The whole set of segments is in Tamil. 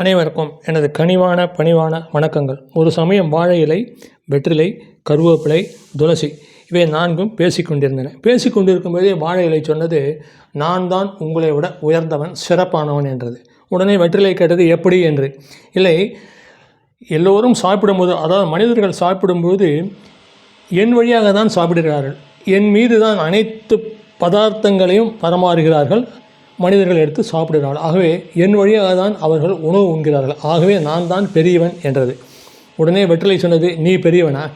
அனைவருக்கும் எனது கனிவான பணிவான வணக்கங்கள். ஒரு சமயம் வாழை இலை வெற்றிலை கருவேப்பிலை துளசி இவை நான்கும் பேசிக்கொண்டிருந்தன. பேசிக்கொண்டிருக்கும்போதே வாழை இலை சொன்னது நான் தான் உங்களை விட உயர்ந்தவன் சிறப்பானவன் என்றது. உடனே வெற்றிலை கேட்டது எப்படி? என்று. இல்லை எல்லோரும் சாப்பிடும்போது அதாவது மனிதர்கள் சாப்பிடும்போது என் வழியாக தான் சாப்பிடுகிறார்கள். என் மீது தான் அனைத்து பதார்த்தங்களையும் பரமாறுகிறார்கள் மனிதர்கள் எடுத்து சாப்பிடுகிறார்கள். ஆகவே என் வழியாக தான் அவர்கள் உணவு உண்கிறார்கள். ஆகவே நான் தான் பெரியவன் என்றது. உடனே வெற்றிலை சொன்னது நீ பெரியவனா?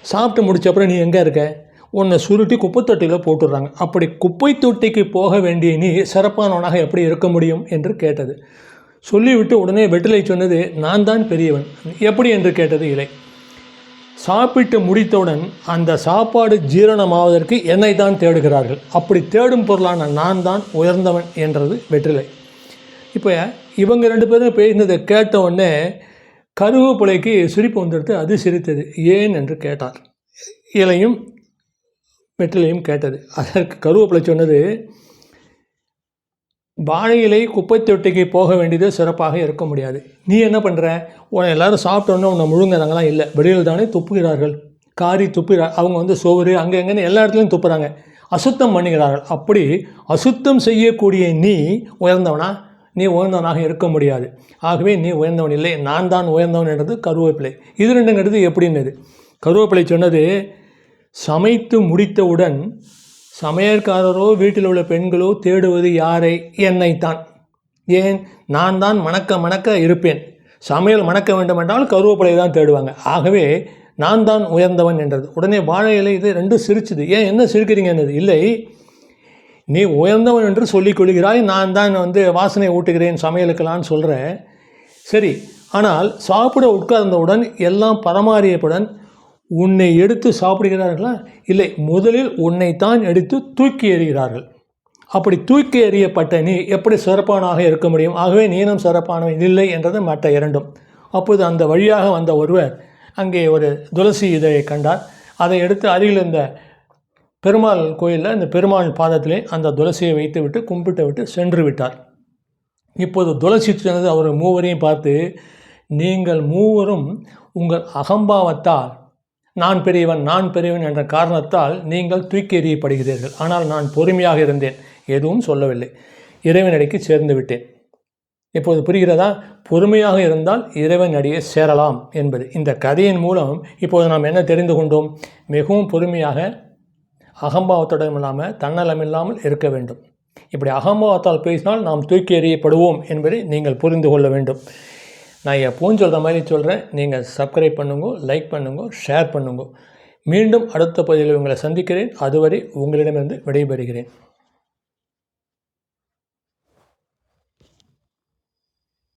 சாப்பிட்டு முடிச்சப்பறம் நீ எங்கே இருக்க? உன்னை சுருட்டி குப்பை தொட்டியில் போட்டுடுறாங்க. அப்படி குப்பை தொட்டிக்கு போக வேண்டிய நீ சிறப்பானவனாக எப்படி இருக்க முடியும்? என்று கேட்டது. சொல்லிவிட்டு உடனே வெற்றிலை சொன்னது நான் தான் பெரியவன். எப்படி? என்று கேட்டது இலை. சாப்பிட்டு முடித்தவுடன் அந்த சாப்பாடு ஜீரணமாவதற்கு என்னை தான் தேடுகிறார்கள். அப்படி தேடும் பொருளான நான் தான் உயர்ந்தவன் என்றது வெற்றிலை. இப்போ இவங்க ரெண்டு பேரும் பேசினதை கேட்ட உடனே கருவேப்பிலைக்கு சிரிப்பு வந்துடுத்து அது சிரித்தது. ஏன்? என்று கேட்டார். இலையும் வெற்றிலையும் கேட்டது. அதற்கு கருவேப்பிலை சொன்னது வாழை இலை குப்பை தொட்டிக்கு போக வேண்டியது சிறப்பாக இருக்க முடியாது. நீ என்ன பண்ணுற உன்னை எல்லாரும் சாப்பிட்டோன்னே உன்னை முழுங்குறாங்களாம் இல்லை. வெளியில் தானே துப்புகிறார்கள். காரி துப்புகிறார் அவங்க வந்து சோறு அங்கே எங்கேன்னு எல்லா இடத்துலையும் துப்புறாங்க. அசுத்தம் பண்ணுகிறார்கள். அப்படி அசுத்தம் செய்யக்கூடிய நீ உயர்ந்தவனா? நீ உயர்ந்தவனாக இருக்க முடியாது. ஆகவே நீ உயர்ந்தவன் இல்லை. நான் தான் உயர்ந்தவன் என்றது கருவேப்பிலை. இது ரெண்டுங்கிறது எப்படின்னது? கருவேப்பிலை சொன்னது சமைத்து முடித்தவுடன் சமையற்காரரோ வீட்டில் உள்ள பெண்களோ தேடுவது யாரை? என்னைத்தான். ஏன்? நான் தான் மணக்க மணக்க இருப்பேன். சமையல் மணக்க வேண்டுமென்றால் கருவேப்பிலை தான் தேடுவாங்க. ஆகவே நான் தான் உயர்ந்தவன் என்றது. உடனே வாழை இலை இது ரெண்டும் சிரிச்சுது. ஏன்? என்ன சிரிக்கிறீங்கன்னது இல்லை. நீ உயர்ந்தவன் என்று சொல்லிக் கொள்கிறாய். நான் தான் வந்து வாசனை ஊட்டுகிறேன் சமையலுக்கெல்லாம் சொல்கிற சரி. ஆனால் சாப்பிட உட்கார்ந்தவுடன் எல்லாம் பரமாறியப்புடன் உன்னை எடுத்து சாப்பிடுகிறார்களா? இல்லை முதலில் உன்னைத்தான் எடுத்து தூக்கி எறிகிறார்கள். அப்படி தூக்கி எறியப்பட்ட நீ எப்படி சிறப்பானாக இருக்க முடியும்? ஆகவே நீனும் சிறப்பானவன் இல்லை என்றது மற்ற இரண்டும். அப்போது அந்த வழியாக வந்த ஒருவர் அங்கே ஒரு துளசி இதை கண்டார். அதை எடுத்து அருகில் இருந்த பெருமாள் கோயிலில் இந்த பெருமாள் பாதத்திலே அந்த துளசியை வைத்து விட்டு கும்பிட்டு விட்டு சென்று விட்டார். இப்போது துளசி சொன்னது அவர் மூவரையும் பார்த்து நீங்கள் மூவரும் உங்கள் அகம்பாவத்தால் நான் பெரியவன் நான் பெரியவன் என்ற காரணத்தால் நீங்கள் தூக்கி எறியப்படுகிறீர்கள். ஆனால் நான் பொறுமையாக இருந்தேன். எதுவும் சொல்லவில்லை. இறைவனடிக்கு சேர்ந்து விட்டேன். இப்போது புரிகிறதா? பொறுமையாக இருந்தால் இறைவன் அடியே சேரலாம் என்பது. இந்த கதையின் மூலம் இப்போது நாம் என்ன தெரிந்து கொண்டோம்? மிகவும் பொறுமையாக அகம்பாவத்துடன் இல்லாமல் தன்னலம் இல்லாமல் இருக்க வேண்டும். இப்படி அகம்பாவத்தால் பேசினால் நாம் தூக்கி எறியப்படுவோம் என்பதை நீங்கள் புரிந்து கொள்ள வேண்டும். நான் எப்பவும் சொல்கிற மாதிரி சொல்கிறேன் நீங்கள் சப்ஸ்கிரைப் பண்ணுங்க லைக் பண்ணுங்க ஷேர் பண்ணுங்க. மீண்டும் அடுத்த பதிவில் உங்களை சந்திக்கிறேன். அதுவரை உங்களிடமிருந்து விடைபெறுகிறேன்.